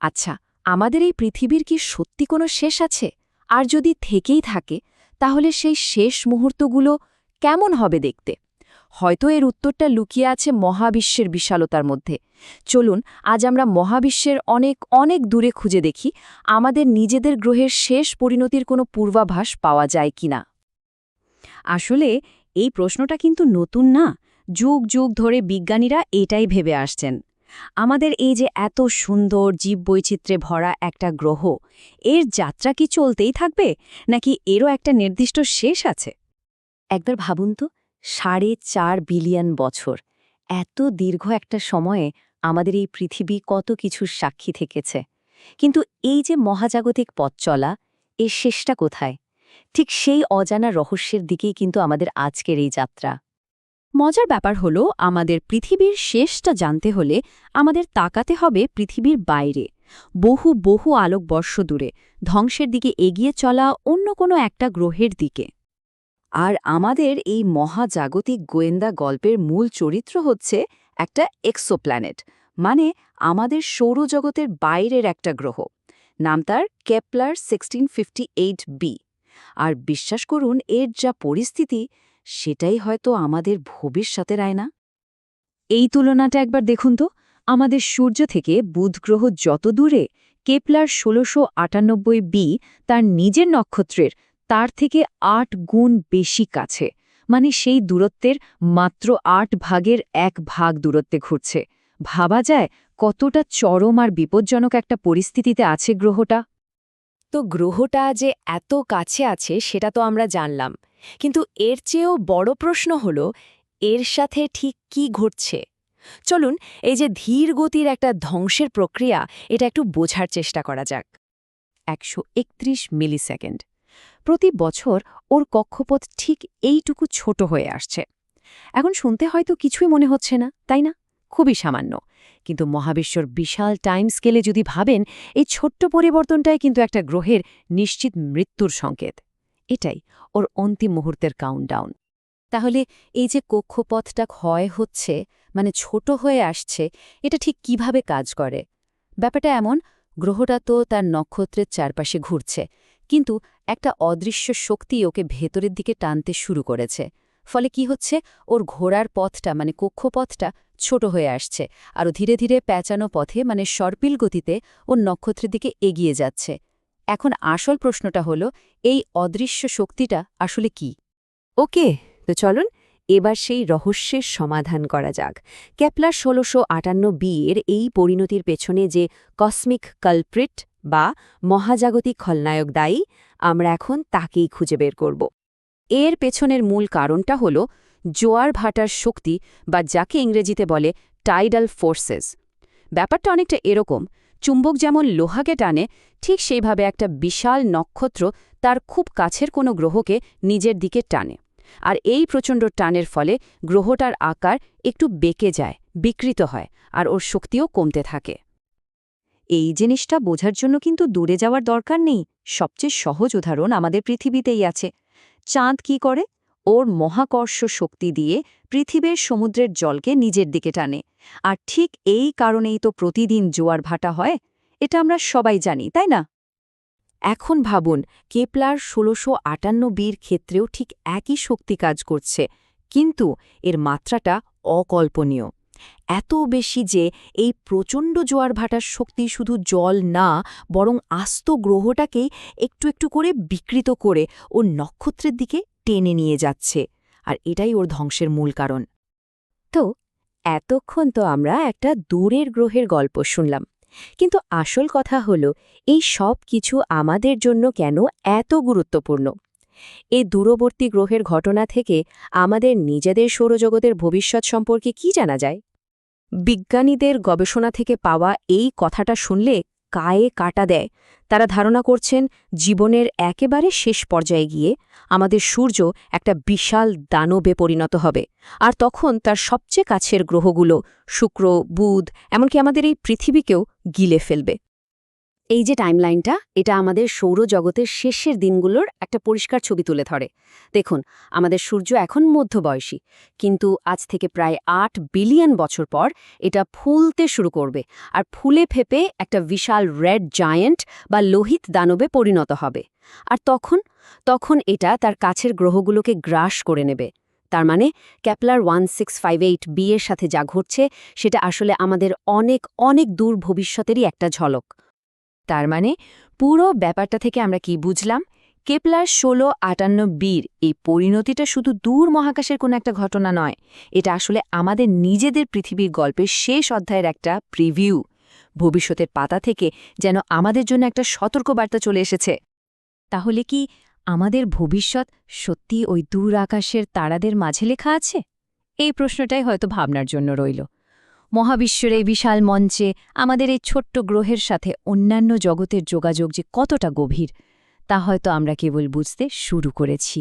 আচ্ছা আমাদের এই পৃথিবীর কি সত্যি কোনো শেষ আছে? আর যদি থেকেই থাকে, তাহলে সেই শেষ মুহূর্তগুলো কেমন হবে দেখতে? হয়তো এর উত্তরটা লুকিয়ে আছে মহাবিশ্বের বিশালতার মধ্যে। চলুন, আজ আমরা মহাবিশ্বের অনেক অনেক দূরে খুঁজে দেখি, আমাদের নিজেদের গ্রহের শেষ পরিণতির কোনো পূর্বাভাস পাওয়া যায় কিনা আসলে, এই প্রশ্নটা কিন্তু নতুন না। যুগ যুগ ধরে বিজ্ঞানীরা এটাই ভেবে আসছেন। আমাদের এই যে এত সুন্দর জীববৈচিত্র্যে ভরা একটা গ্রহ, এর যাত্রা কি চলতেই থাকবে? নাকি এরও একটা নির্দিষ্ট শেষ আছে? একবার ভাবুন তো, সাড়ে চার বিলিয়ন বছর, এত দীর্ঘ একটা সময়ে আমাদের এই পৃথিবী কত কিছুর সাক্ষী থেকেছে। কিন্তু এই যে মহাজাগতিক পথ চলা, এর শেষটা কোথায়? ঠিক সেই অজানা রহস্যের দিকেই কিন্তু আমাদের আজকের এই যাত্রা। মজার ব্যাপার হলো, আমাদের পৃথিবীর শেষটা জানতে হলে আমাদের তাকাতে হবে পৃথিবীর বাইরে। বহু বহু আলোকবর্ষ দূরে, ধ্বংসের দিকে এগিয়ে চলা অন্য কোনো একটা গ্রহের দিকে। আর আমাদের এই মহাজাগতিক গোয়েন্দা গল্পের মূল চরিত্র হচ্ছে একটা এক্সোপ্ল্যানেট মানে আমাদের সৌরজগতের বাইরের একটা গ্রহ। নাম তার কেপলার সিক্সটিন বি। আর বিশ্বাস করুন, এর যা পরিস্থিতি সেটাই হয়তো আমাদের ভবিষ্যতের আয়না। এই তুলনাটা একবার দেখুন তো, আমাদের সূর্য থেকে বুধ গ্রহ যত দূরে, কেপলার ষোলোশো আটানব্বই বি তার নিজের নক্ষত্রের, তার থেকে আট গুণ বেশি কাছে। মানে সেই দূরত্বের মাত্র আট ভাগের এক ভাগ দূরত্বে ঘুরছে। ভাবা যায় কতটা চরম আর বিপজ্জনক একটা পরিস্থিতিতে আছে গ্রহটা। তো গ্রহটা যে এত কাছে আছে সেটা তো আমরা জানলাম। কিন্তু এর চেয়েও বড় প্রশ্ন হল, এর সাথে ঠিক কি ঘটছে? চলুন, এই যে ধীর গতির একটা ধ্বংসের প্রক্রিয়া, এটা একটু বোঝার চেষ্টা করা যাক। একশো একত্রিশ মিলিসেকেন্ড। প্রতি বছর ওর কক্ষপথ ঠিক এইটুকু ছোট হয়ে আসছে। এখন শুনতে হয়তো কিছুই মনে হচ্ছে না, তাই না? খুবই সামান্য। কিন্তু মহাবিশ্বর বিশাল টাইম স্কেলে যদি ভাবেন, এই ছোট্ট পরিবর্তনটাই কিন্তু একটা গ্রহের নিশ্চিত মৃত্যুর সংকেত। এটাই ওর অন্তিম মুহূর্তের কাউন্টডাউন তাহলে এই যে কক্ষপথটা ক্ষয় হচ্ছে মানে ছোট হয়ে আসছে, এটা ঠিক কীভাবে কাজ করে? ব্যাপারটা এমন, গ্রহটা তো তার নক্ষত্রের চারপাশে ঘুরছে, কিন্তু একটা অদৃশ্য শক্তি ওকে ভেতরের দিকে টানতে শুরু করেছে। ফলে কি হচ্ছে? ওর ঘোড়ার পথটা মানে কক্ষপথটা, ছোট হয়ে আসছে, আরও ধীরে ধীরে প্যাঁচানো পথে মানে সর্পিল গতিতে, ওর নক্ষত্রের দিকে এগিয়ে যাচ্ছে। এখন আসল প্রশ্নটা হলো, এই অদৃশ্য শক্তিটা আসলে কি? ওকে, তো চলুন এবার সেই রহস্যের সমাধান করা যাক। ক্যাপলার ষোলোশো আটান্ন বি এর এই পরিণতির পেছনে যে কসমিক কালপ্রিট বা মহাজাগতিক খলনায়ক দায়ী, আমরা এখন তাকেই খুঁজে বের করব। এর পেছনের মূল কারণটা হল, জোয়ার ভাটার শক্তি বা যাকে ইংরেজিতে বলে টাইডাল ফোর্সেস ব্যাপারটা অনেকটা এরকম চুম্বক যেমন লোহাকে টানে, ঠিক সেইভাবে একটা বিশাল নক্ষত্র তার খুব কাছের কোনো গ্রহকে নিজের দিকে টানে। আর এই প্রচণ্ড টানের ফলে গ্রহটার আকার একটু বেঁকে যায়, বিকৃত হয়, আর ওর শক্তিও কমতে থাকে। এই জিনিসটা বোঝার জন্য কিন্তু দূরে যাওয়ার দরকার নেই। সবচেয়ে সহজ উদাহরণ আমাদের পৃথিবীতেই আছে। চাঁদ কি করে? ওর মহাকর্ষ শক্তি দিয়ে পৃথিবীর সমুদ্রের জলকে নিজের দিকে টানে। আর ঠিক এই কারণেই তো প্রতিদিন জোয়ার ভাটা হয়, এটা আমরা সবাই জানি, তাই না? এখন ভাবুন, কেপলার ষোলোশো আটান্ন বীর ক্ষেত্রেও ঠিক একই শক্তি কাজ করছে, কিন্তু এর মাত্রাটা অকল্পনীয়। এত বেশি যে এই প্রচণ্ড জোয়ার ভাটার শক্তি শুধু জল না, বরং আস্ত গ্রহটাকেই একটু একটু করে বিকৃত করে ও নক্ষত্রের দিকে টেনে নিয়ে যাচ্ছে, আর এটাই ওর ধ্বংসের মূল কারণ। তো, এতক্ষণ তো আমরা একটা দূরের গ্রহের গল্প শুনলাম, কিন্তু আসল কথা হল, এই সব কিছু আমাদের জন্য কেন এত গুরুত্বপূর্ণ? এই দূরবর্তী গ্রহের ঘটনা থেকে আমাদের নিজেদের সৌরজগতের ভবিষ্যৎ সম্পর্কে কি জানা যায়? বিজ্ঞানীদের গবেষণা থেকে পাওয়া এই কথাটা শুনলে কায়ে কাটা দেয়। তারা ধারণা করছেন, জীবনের একেবারে শেষ পর্যায়ে গিয়ে আমাদের সূর্য একটা বিশাল দানবে পরিণত হবে। আর তখন তার সবচেয়ে কাছের গ্রহগুলো শুক্র, বুধ, এমনকি আমাদের এই পৃথিবীকেও গিলে ফেলবে। এই যে টাইমলাইনটা এটা আমাদের সৌরজগতের শেষের দিনগুলোর একটা পরিষ্কার ছবি তুলে ধরে। দেখুন, আমাদের সূর্য এখন মধ্যবয়সী, কিন্তু আজ থেকে প্রায় আট বিলিয়ন বছর পর এটা ফুলতে শুরু করবে আর ফুলে ফেপে একটা বিশাল রেড জায়ান্ট বা লোহিত দানবে পরিণত হবে। আর তখন তখন এটা তার কাছের গ্রহগুলোকে গ্রাস করে নেবে। তার মানে Kepler one six five eight B এর সাথে যা ঘটছে, সেটা আসলে আমাদের অনেক অনেক দূর ভবিষ্যতেরই একটা ঝলক। তার মানে পুরো ব্যাপারটা থেকে আমরা কি বুঝলাম? কেপলার ষোলো আটান্ন বীর এই পরিণতিটা শুধু দূর মহাকাশের কোনো একটা ঘটনা নয়, এটা আসলে আমাদের নিজেদের পৃথিবীর গল্পের শেষ অধ্যায়ের একটা প্রিভিউ। ভবিষ্যতের পাতা থেকে যেন আমাদের জন্য একটা সতর্কবার্তা চলে এসেছে। তাহলে কি আমাদের ভবিষ্যৎ সত্যি ওই দূর আকাশের তারাদের মাঝে লেখা আছে? এই প্রশ্নটাই হয়তো ভাবনার জন্য রইল। মহাবিশ্বের এই বিশাল মঞ্চে আমাদের এই ছোট্ট গ্রহের সাথে অন্যান্য জগতের যোগাযোগ যে কতটা গভীর, তা হয়তো আমরা কেবল বুঝতে শুরু করেছি।